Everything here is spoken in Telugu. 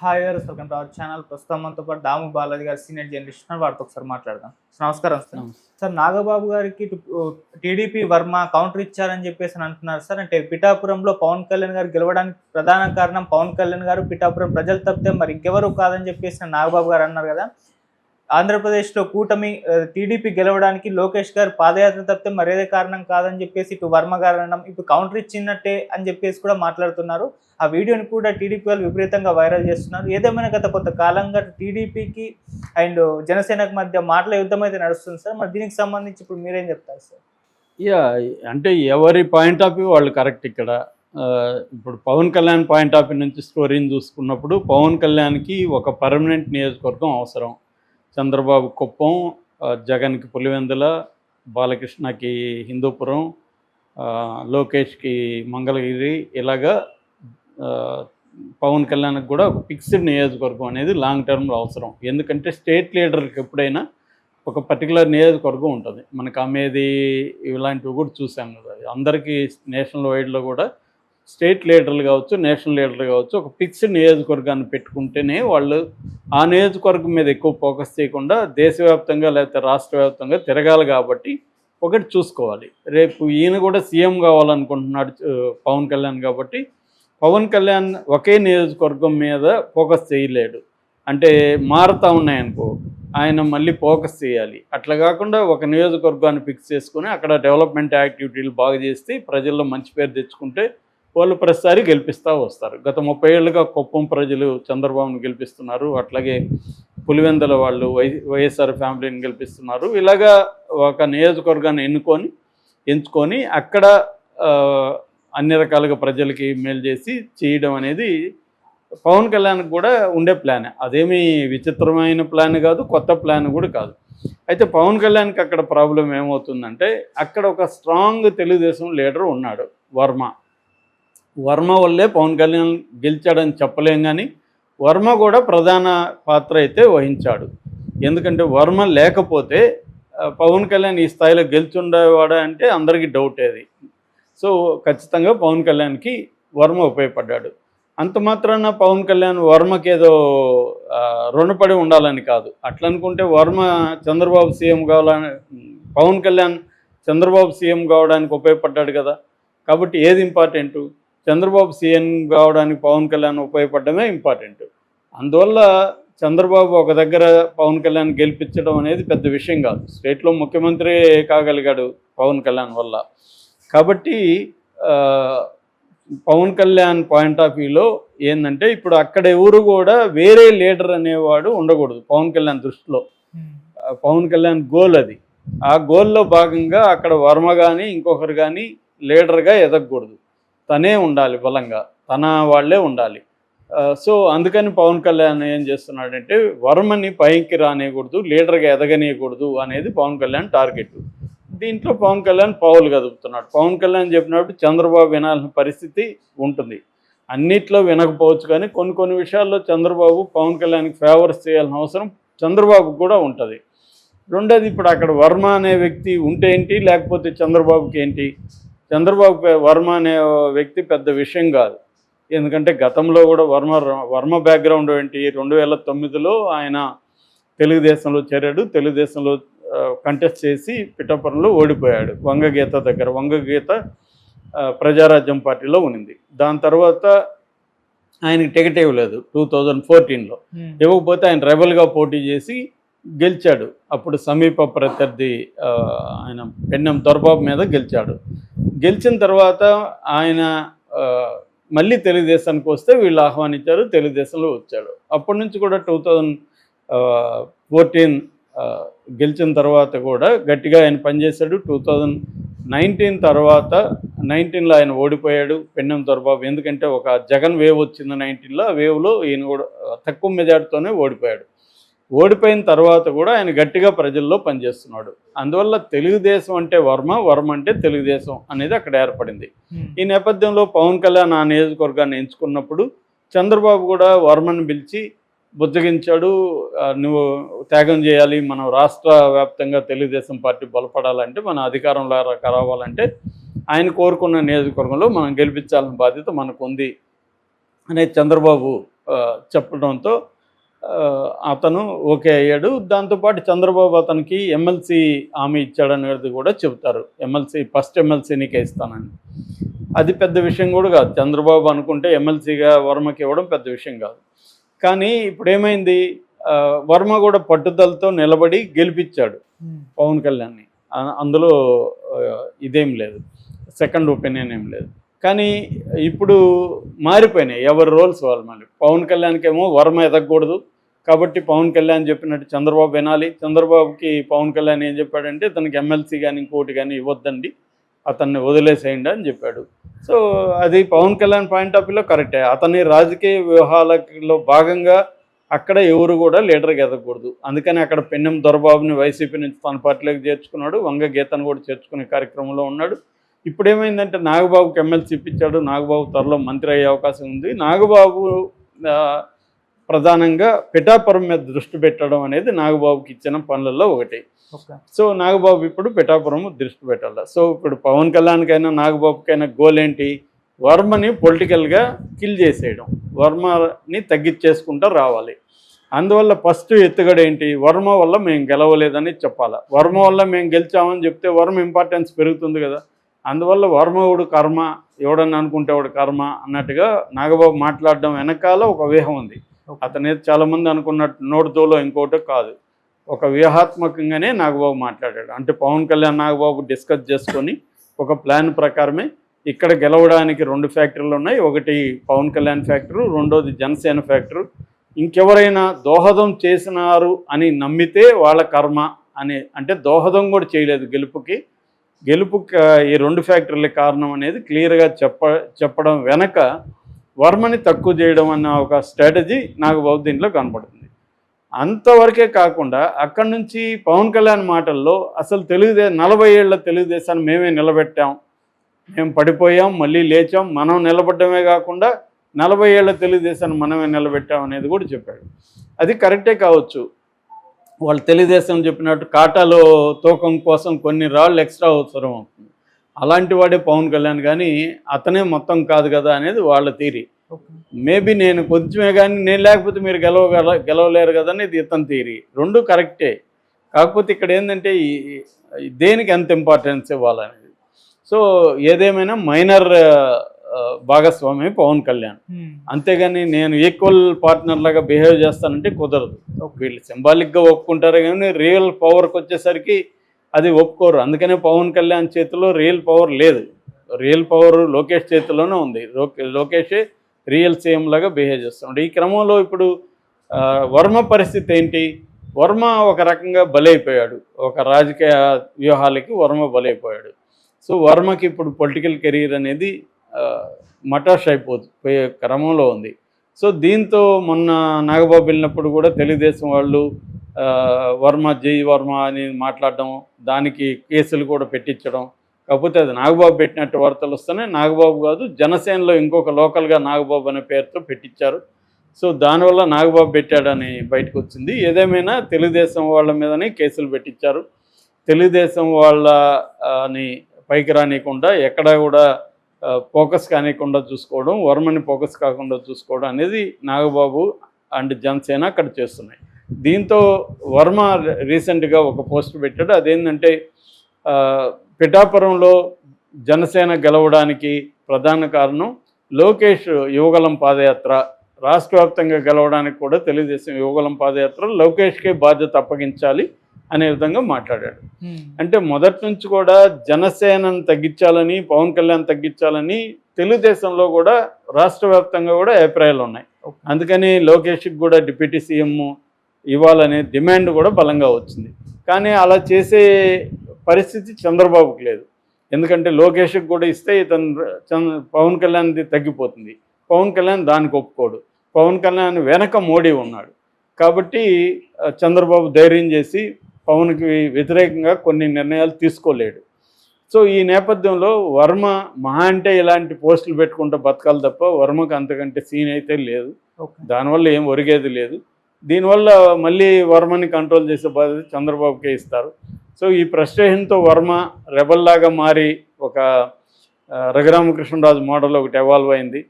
హాయ్ గారు వెల్కమ్ టు అవర్ ఛానల్. ప్రస్తుతం మనతో పాటు దాము బాలాజీ గారు సీనియర్ జర్నలిస్ట్ వారితో ఒకసారి మాట్లాడదాం. నమస్కారం సార్. సార్ నాగబాబు గారికి టీడీపీ వర్మ కౌంటర్ ఇచ్చారని చెప్పేసి అంటున్నారు సార్. అంటే పిఠాపురంలో పవన్ కళ్యాణ్ గారు గెలవడానికి ప్రధాన కారణం పవన్ కళ్యాణ్ గారు పిఠాపురం ప్రజలు తప్పితే మరి ఇంకెవరు కాదని చెప్పేసి నాగబాబు గారు అన్నారు కదా. ఆంధ్రప్రదేశ్లో కూటమి టీడీపీ గెలవడానికి లోకేష్ గారు పాదయాత్ర తప్పితే మరేదే కారణం కాదని చెప్పేసి ఇటు వర్మ గారు అనడం ఇప్పుడు కౌంటర్ ఇచ్చినట్టే అని చెప్పేసి కూడా మాట్లాడుతున్నారు. ఆ వీడియోని కూడా టీడీపీ వాళ్ళు విపరీతంగా వైరల్ చేస్తున్నారు. ఏదేమైనా గత కొంత కాలంగా టీడీపీకి అండ్ జనసేనకు మధ్య మాటల యుద్ధం అయితే నడుస్తుంది సార్. మరి దీనికి సంబంధించి ఇప్పుడు మీరేం చెప్తారు సార్? యా అంటే ఎవరి పాయింట్ ఆఫ్ వ్యూ వాళ్ళు కరెక్ట్ ఇక్కడ. ఇప్పుడు Pawan Kalyan point of view నుంచి స్టోరీని చూసుకున్నప్పుడు పవన్ కళ్యాణ్కి ఒక పర్మనెంట్ నియోజకవర్గం అవసరం. చంద్రబాబు కుప్పం జగన్కి పులివెందుల బాలకృష్ణకి హిందూపురం లోకేష్కి మంగళగిరి ఇలాగా పవన్ కళ్యాణ్కి కూడా ఒక ఫిక్స్డ్ నియోజకవర్గం అనేది లాంగ్ టర్మ్లో అవసరం. ఎందుకంటే స్టేట్ లీడర్కి ఎప్పుడైనా ఒక పర్టికులర్ నియోజకవర్గం ఉంటుంది. మనకు అమేది ఇలాంటివి కూడా చూసాం కదా. అందరికీ నేషనల్ వైడ్లో కూడా స్టేట్ లీడర్లు కావచ్చు నేషనల్ లీడర్లు కావచ్చు ఒక ఫిక్స్డ్ నియోజకవర్గాన్ని పెట్టుకుంటేనే వాళ్ళు ఆ నియోజకవర్గం మీద ఎక్కువ ఫోకస్ చేయకుండా దేశవ్యాప్తంగా లేకపోతే రాష్ట్ర వ్యాప్తంగా తిరగాలి కాబట్టి ఒకటి చూసుకోవాలి. రేపు ఈయన కూడా సీఎం కావాలనుకుంటున్నాడు పవన్ కళ్యాణ్ కాబట్టి పవన్ కళ్యాణ్ ఒకే నియోజకవర్గం మీద ఫోకస్ చేయలేడు. అంటే మారుతూ ఉన్నాయనుకో ఆయన మళ్ళీ ఫోకస్ చేయాలి. అట్లా కాకుండా ఒక నియోజకవర్గాన్ని ఫిక్స్ చేసుకుని అక్కడ డెవలప్మెంట్ యాక్టివిటీలు బాగా చేస్తే ప్రజల్లో మంచి పేరు తెచ్చుకుంటే వాళ్ళు ప్రతిసారి గెలిపిస్తూ వస్తారు. గత ముప్పై ఏళ్ళుగా కుప్పం ప్రజలు చంద్రబాబును గెలిపిస్తున్నారు. అట్లాగే పులివెందుల వాళ్ళు వై వైఎస్ఆర్ ఫ్యామిలీని గెలిపిస్తున్నారు. ఇలాగా ఒక నియోజకవర్గాన్ని ఎన్నుకొని ఎంచుకొని అక్కడ అన్ని రకాలుగా ప్రజలకి మేలు చేసి చేయడం అనేది పవన్ కళ్యాణ్కి కూడా ఉండే ప్లాన్. అదేమీ విచిత్రమైన ప్లాన్ కాదు కొత్త ప్లాన్ కూడా కాదు. అయితే పవన్ కళ్యాణ్కి అక్కడ ప్రాబ్లం ఏమవుతుందంటే అక్కడ ఒక స్ట్రాంగ్ తెలుగుదేశం లీడర్ ఉన్నాడు వర్మ. వర్మ వల్లే పవన్ కళ్యాణ్ గెలిచాడని చెప్పలేం కానీ వర్మ కూడా ప్రధాన పాత్ర అయితే వహించాడు. ఎందుకంటే వర్మ లేకపోతే పవన్ కళ్యాణ్ ఈ స్థాయిలో గెలిచుండేవాడా అంటే అందరికీ డౌట్ అది సో ఖచ్చితంగా పవన్ కళ్యాణ్కి వర్మ ఉపయోగపడ్డాడు. అంత మాత్రాన పవన్ కళ్యాణ్ వర్మకి ఏదో రుణపడి ఉండాలని కాదు. అట్లా అనుకుంటే వర్మ చంద్రబాబు సీఎం కావాలని పవన్ కళ్యాణ్ చంద్రబాబు సీఎం కావడానికి ఉపయోగపడ్డాడు కదా. కాబట్టి ఏది ఇంపార్టెంట్ చంద్రబాబు సీఎం కావడానికి పవన్ కళ్యాణ్ ఉపయోగపడమే ఇంపార్టెంట్. అందువల్ల చంద్రబాబు ఒక దగ్గర పవన్ కళ్యాణ్ గెలిపించడం అనేది పెద్ద విషయం కాదు. స్టేట్లో ముఖ్యమంత్రి కాగలిగాడు పవన్ కళ్యాణ్ వల్ల. కాబట్టి పవన్ కళ్యాణ్ పాయింట్ ఆఫ్ వ్యూలో ఏంటంటే ఇప్పుడు అక్కడ ఎవరు కూడా వేరే లీడర్ అనేవాడు ఉండకూడదు పవన్ కళ్యాణ్ దృష్టిలో. పవన్ కళ్యాణ్ గోల్ అది. ఆ గోల్లో భాగంగా అక్కడ వర్మ కానీ ఇంకొకరు కానీ లీడర్గా ఎదగకూడదు. తనే ఉండాలి బలంగా తన వాళ్ళే ఉండాలి. సో అందుకని పవన్ కళ్యాణ్ ఏం చేస్తున్నాడంటే వర్మని పైకి రానియకూడదు లీడర్గా ఎదగనీయకూడదు అనేది పవన్ కళ్యాణ్ టార్గెట్. దీంట్లో పవన్ కళ్యాణ్ పావులు కదుపుతున్నాడు. పవన్ కళ్యాణ్ చెప్పినప్పుడు చంద్రబాబు వినాల్సిన పరిస్థితి ఉంటుంది. అన్నిట్లో వినకపోవచ్చు కానీ కొన్ని కొన్ని విషయాల్లో చంద్రబాబు పవన్ కళ్యాణ్కి ఫేవర్స్ చేయాల్సిన అవసరం చంద్రబాబుకు కూడా ఉంటుంది. రెండోది ఇప్పుడు అక్కడ వర్మ అనే వ్యక్తి ఉంటే ఏంటి లేకపోతే చంద్రబాబుకి ఏంటి? చంద్రబాబు వర్మ అనే వ్యక్తి పెద్ద విషయం కాదు. ఎందుకంటే గతంలో కూడా వర్మ వర్మ బ్యాక్గ్రౌండ్ ఏంటి? రెండు వేల తొమ్మిదిలో ఆయన తెలుగుదేశంలో చేరాడు. తెలుగుదేశంలో కంటెస్ట్ చేసి పిఠాపురంలో ఓడిపోయాడు. వంగగీత దగ్గర వంగగీత ప్రజారాజ్యం పార్టీలో ఉన్నింది. దాని తర్వాత ఆయనకి టికెట్ ఇవ్వలేదు టూ థౌజండ్ ఫోర్టీన్లో. ఇవ్వకపోతే ఆయన రెబల్గా పోటీ చేసి గెలిచాడు. అప్పుడు సమీప ప్రత్యర్థి ఆయన పెన్నెం దొరబాబు మీద గెలిచాడు. గెలిచిన తర్వాత ఆయన మళ్ళీ తెలుగుదేశానికి వస్తే వీళ్ళు ఆహ్వానించారు తెలుగుదేశంలో వచ్చాడు. అప్పటి నుంచి కూడా టూ థౌజండ్ ఫోర్టీన్ గెలిచిన తర్వాత కూడా గట్టిగా ఆయన పనిచేశాడు. టూ థౌజండ్ నైన్టీన్ తర్వాత నైన్టీన్లో ఆయన ఓడిపోయాడు పెన్నెం దొరబాబు. ఎందుకంటే ఒక జగన్ వేవ్ వచ్చింది నైన్టీన్లో ఆ వేవ్లో ఈయన కూడా తక్కువ మెజార్టీతోనే ఓడిపోయాడు. ఓడిపోయిన తర్వాత కూడా ఆయన గట్టిగా ప్రజల్లో పనిచేస్తున్నాడు. అందువల్ల తెలుగుదేశం అంటే వర్మ వర్మ అంటే తెలుగుదేశం అనేది అక్కడ ఏర్పడింది. ఈ నేపథ్యంలో పవన్ కళ్యాణ్ ఆ నియోజకవర్గాన్ని ఎంచుకున్నప్పుడు చంద్రబాబు కూడా వర్మను పిలిచి బుజ్జగించాడు నువ్వు త్యాగం చేయాలి మనం రాష్ట్ర వ్యాప్తంగా తెలుగుదేశం పార్టీ బలపడాలంటే మన అధికారంలో రావాలంటే ఆయన కోరుకున్న నియోజకవర్గంలో మనం గెలిపించాల్సిన బాధ్యత మనకు ఉంది అనేది చంద్రబాబు చెప్పడంతో అతను ఓకే అయ్యాడు. దాంతోపాటు చంద్రబాబు అతనికి ఎమ్మెల్సీ హామీ ఇచ్చాడనేది కూడా చెబుతారు. ఎమ్మెల్సీ ఫస్ట్ ఎమ్మెల్సీ నీకే ఇస్తానని. అది పెద్ద విషయం కూడా కాదు. చంద్రబాబు అనుకుంటే ఎమ్మెల్సీగా వర్మకి ఇవ్వడం పెద్ద విషయం కాదు. కానీ ఇప్పుడు ఏమైంది వర్మ కూడా పట్టుదలతో నిలబడి గెలిపించాడు పవన్ కళ్యాణ్ని. అందులో ఇదేం లేదు. సెకండ్ ఒపీనియన్ ఏం లేదు. కానీ ఇప్పుడు మారిపోయినాయి. ఎవరి రోల్స్ వాళ్ళు మళ్ళీ. పవన్ కళ్యాణ్కేమో వర్మ ఎదగకూడదు. కాబట్టి పవన్ కళ్యాణ్ చెప్పినట్టు చంద్రబాబు వినాలి. చంద్రబాబుకి పవన్ కళ్యాణ్ ఏం చెప్పాడంటే తనకి ఎమ్మెల్సీ కానీ ఇంకోటి కానీ ఇవ్వద్దండి. అతన్ని వదిలేసేయండి అని చెప్పాడు. సో అది పవన్ కళ్యాణ్ పాయింట్ ఆఫ్ వ్యూలో కరెక్టే. అతని రాజకీయ వ్యూహాలలో భాగంగా అక్కడ ఎవరు కూడా లీడర్కి ఎదగకూడదు. అందుకని అక్కడ పెన్నెం దొరబాబుని వైసీపీ నుంచి తన పార్టీలోకి చేర్చుకున్నాడు. వంగ గీతను కూడా చేర్చుకునే కార్యక్రమంలో ఉన్నాడు. ఇప్పుడు ఏమైందంటే నాగబాబుకి ఎమ్మెల్సీ ఇప్పించాడు. నాగబాబు త్వరలో మంత్రి అయ్యే అవకాశం ఉంది. నాగబాబు ప్రధానంగా పిఠాపురం మీద దృష్టి పెట్టడం అనేది నాగబాబుకి ఇచ్చిన పనులలో ఒకటి. సో నాగబాబు ఇప్పుడు పిఠాపురం దృష్టి పెట్టాలి. సో ఇప్పుడు పవన్ కళ్యాణ్కైనా నాగబాబుకైనా గోల్ ఏంటి? వర్మని పొలిటికల్గా కిల్ చేసేయడం. వర్మని తగ్గించేసుకుంటూ రావాలి. అందువల్ల ఫస్ట్ ఎత్తుగడ ఏంటి? వర్మ వల్ల మేము గెలవలేదని చెప్పాలి. వర్మ వల్ల మేము గెలిచామని చెప్తే వర్మ ఇంపార్టెన్స్ పెరుగుతుంది కదా. అందువల్ల వర్మవుడు కర్మ ఎవడని అనుకుంటే వాడు కర్మ అన్నట్టుగా నాగబాబు మాట్లాడడం వెనకాల ఒక వ్యూహం ఉంది. అతను చాలామంది అనుకున్నట్టు నోటుతోలో ఇంకోటో కాదు. ఒక వ్యూహాత్మకంగానే నాగబాబు మాట్లాడాడు. అంటే పవన్ కళ్యాణ్ నాగబాబు డిస్కస్ చేసుకొని ఒక ప్లాన్ ప్రకారమే ఇక్కడ గెలవడానికి రెండు ఫ్యాక్టరీలు ఉన్నాయి. ఒకటి పవన్ కళ్యాణ్ ఫ్యాక్టరు రెండోది జనసేన ఫ్యాక్టరు. ఇంకెవరైనా దోహదం చేసినారు అని నమ్మితే వాళ్ళ కర్మ అని అంటే దోహదం కూడా చేయలేదు గెలుపుకి. గెలుపు ఈ రెండు ఫ్యాక్టరీల కారణం అనేది క్లియర్గా చెప్ప చెప్పడం వెనక వర్మని తక్కువ చేయడం అన్న ఒక స్ట్రాటజీ నాకు బాబు దీంట్లో కనపడుతుంది. అంతవరకే కాకుండా అక్కడి నుంచి పవన్ కళ్యాణ్ మాటల్లో అసలు తెలుగుదే నలభై ఏళ్ళ తెలుగుదేశాన్ని మేమే నిలబెట్టాం. మేము పడిపోయాం మళ్ళీ లేచాం మనం నిలబడమే కాకుండా నలభై ఏళ్ళ తెలుగుదేశాన్ని మనమే నిలబెట్టాం అనేది కూడా చెప్పాడు. అది కరెక్టే కావచ్చు. వాళ్ళు తెలుగుదేశం చెప్పినట్టు కాటాలో తూకం కోసం కొన్ని రాళ్ళు ఎక్స్ట్రా అవసరం అవుతుంది. అలాంటి వాడే పవన్ కళ్యాణ్ కానీ అతనే మొత్తం కాదు కదా అనేది వాళ్ళ ఓకే. మేబీ నేను కొంచెమే కానీ నేను లేకపోతే మీరు గెలవగల గెలవలేరు కదా అనేది ఇతని థీరీ రెండు కరెక్టే. కాకపోతే ఇక్కడ ఏంటంటే దేనికి ఎంత ఇంపార్టెన్స్ ఇవ్వాలనేది. సో ఏదేమైనా మైనర్ భాగస్వామి పవన్ కళ్యాణ్. అంతేగాని నేను ఈక్వల్ పార్ట్నర్ లాగా బిహేవ్ చేస్తానంటే కుదరదు. వీళ్ళు సింబాలిక్గా ఒప్పుకుంటారు కానీ రియల్ పవర్కి వచ్చేసరికి అది ఒప్పుకోరు. అందుకనే పవన్ కళ్యాణ్ చేతిలో రియల్ పవర్ లేదు. రియల్ పవర్ లోకేష్ చేతిలోనే ఉంది. లోకే- లోకేషే రియల్ సీఎం లాగా బిహేవ్ చేస్తున్నాడు. ఈ క్రమంలో ఇప్పుడు వర్మ పరిస్థితి ఏంటి? వర్మ ఒక రకంగా బలైపోయాడు. ఒక రాజకీయ వ్యూహాలకి వర్మ బలైపోయాడు. సో వర్మకి ఇప్పుడు పొలిటికల్ కెరీర్ అనేది మటాష్ అయిపోయే క్రమంలో ఉంది. సో దీంతో మొన్న నాగబాబు వెళ్ళినప్పుడు కూడా తెలుగుదేశం వాళ్ళు వర్మ జై వర్మ అని మాట్లాడడం దానికి కేసులు కూడా పెట్టించడం కాకపోతే అది నాగబాబు పెట్టినట్టు వార్తలు వస్తున్నాయి నాగబాబు కాదు జనసేనలో ఇంకొక లోకల్గా నాగబాబు అనే పేరుతో పెట్టించారు. సో దానివల్ల నాగబాబు పెట్టాడని బయటకు వచ్చింది. ఏదేమైనా తెలుగుదేశం వాళ్ళ మీదనే కేసులు పెట్టించారు. తెలుగుదేశం వాళ్ళ పైకి రానియకుండా ఎక్కడా కూడా ఫోకస్ కానియకుండా చూసుకోవడం వర్మని ఫోకస్ కాకుండా చూసుకోవడం అనేది నాగబాబు అండ్ జనసేన అక్కడ చేస్తున్నాయి. దీంతో వర్మ రీసెంట్గా ఒక పోస్ట్ పెట్టాడు. అదేంటంటే పిఠాపురంలో జనసేన గెలవడానికి ప్రధాన కారణం లోకేష్ యువగలం పాదయాత్ర. రాష్ట్ర వ్యాప్తంగా గెలవడానికి కూడా తెలుగుదేశం యువగలం పాదయాత్ర. లోకేష్కే బాధ్యత అప్పగించాలి. అనే విధంగా మాట్లాడాడు. అంటే మొదటి నుంచి కూడా జనసేనను తగ్గించాలని పవన్ కళ్యాణ్ తగ్గించాలని తెలుగుదేశంలో కూడా రాష్ట్ర వ్యాప్తంగా కూడా అభిప్రాయాలు ఉన్నాయి. అందుకని లోకేష్కి కూడా డిప్యూటీ సీఎం ఇవ్వాలనే డిమాండ్ కూడా బలంగా వచ్చింది. కానీ అలా చేసే పరిస్థితి చంద్రబాబుకి లేదు. ఎందుకంటే లోకేష్కి కూడా ఇస్తే ఇతను పవన్ కళ్యాణ్ది తగ్గిపోతుంది. పవన్ కళ్యాణ్ దానికి ఒప్పుకోడు. పవన్ కళ్యాణ్ వెనక మోడీ ఉన్నాడు. కాబట్టి చంద్రబాబు ధైర్యం చేసి పవన్కి వ్యతిరేకంగా కొన్ని నిర్ణయాలు తీసుకోలేడు. సో ఈ నేపథ్యంలో వర్మ మహా అంటే ఇలాంటి పోస్టులు పెట్టుకుంటూ బతకాలి తప్ప వర్మకు అంతకంటే సీన్ అయితే లేదు. దానివల్ల ఏం ఒరిగేది లేదు. దీనివల్ల మళ్ళీ వర్మని కంట్రోల్ చేసే బాధ్యత చంద్రబాబుకే ఇస్తారు. సో ఈ ఫ్రస్ట్రేషన్తో వర్మ రెబల్లాగా మారి ఒక రఘురామకృష్ణరాజు మోడల్ ఒకటి ఎవాల్వ్ అయింది.